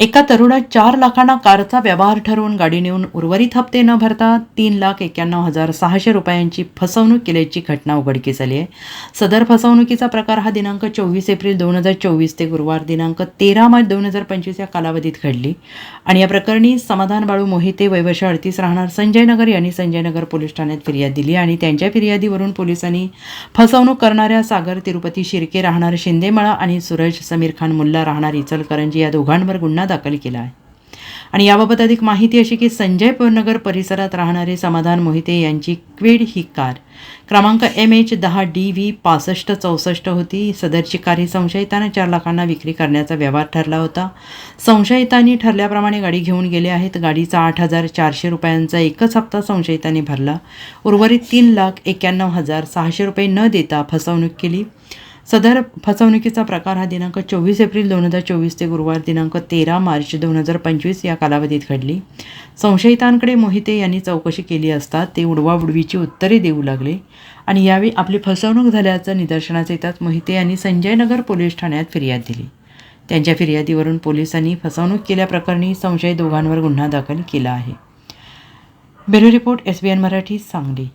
एका तरुणात चार लाखांना कारचा व्यवहार ठरवून गाडी नेऊन उर्वरित हप्ते न भरता तीन लाख एक्क्याण्णव हजार सहाशे रुपयांची फसवणूक केल्याची घटना उघडकीस आली आहे. सदर फसवणुकीचा प्रकार हा दिनांक चोवीस एप्रिल दोन हजार चोवीस ते गुरुवार दिनांक तेरा मार्च दोन हजार पंचवीस या कालावधीत घडली. आणि या प्रकरणी समाधान बाळू मोहिते वयवर्ष अडतीस राहणार संजय नगर यांनी संजयनगर पोलीस ठाण्यात फिर्याद दिली आणि त्यांच्या फिर्यादीवरून पोलिसांनी फसवणूक करणाऱ्या सागर तिरुपती शिर्के राहणार शिंदेमळा आणि सूरज समीर खान मुल्ला राहणार इचलकरंजी या दोघांवर गुन्हा दाखल केला आहे. आणि याबाबत अधिक माहिती अशी की संजय नगर परिसरात राहणारे समाधान मोहिते यांची क्विड ही कार. क्रमांक एम एच दहा डी व्ही पासष्ट चौसष्ट होती. सदरची कार ही संशयितानं चार लाखांना विक्री करण्याचा व्यवहार ठरला होता. संशयितांनी ठरल्याप्रमाणे गाडी घेऊन गेले आहेत. गाडीचा आठ हजार चारशे रुपयांचा एकच हप्ता संशयितांनी भरला. उर्वरित तीन लाख एक्क्याण्णव हजार सहाशे रुपये न देता फसवणूक केली. सदर फसवणुकीचा प्रकार हा दिनांक चोवीस एप्रिल दोन हजार चोवीस ते गुरुवार दिनांक तेरा मार्च दोन हजार पंचवीस या कालावधीत घडली. संशयितांकडे मोहिते यांनी चौकशी केली असता ते उडवाउडवीची उत्तरे देऊ लागले आणि यावेळी आपली फसवणूक झाल्याचं निदर्शनास येताच मोहिते यांनी संजयनगर पोलीस ठाण्यात फिर्याद दिली. त्यांच्या फिर्यादीवरून पोलिसांनी फसवणूक केल्याप्रकरणी संशय दोघांवर गुन्हा दाखल केला आहे. Bureau report S B N Marathi Sangli.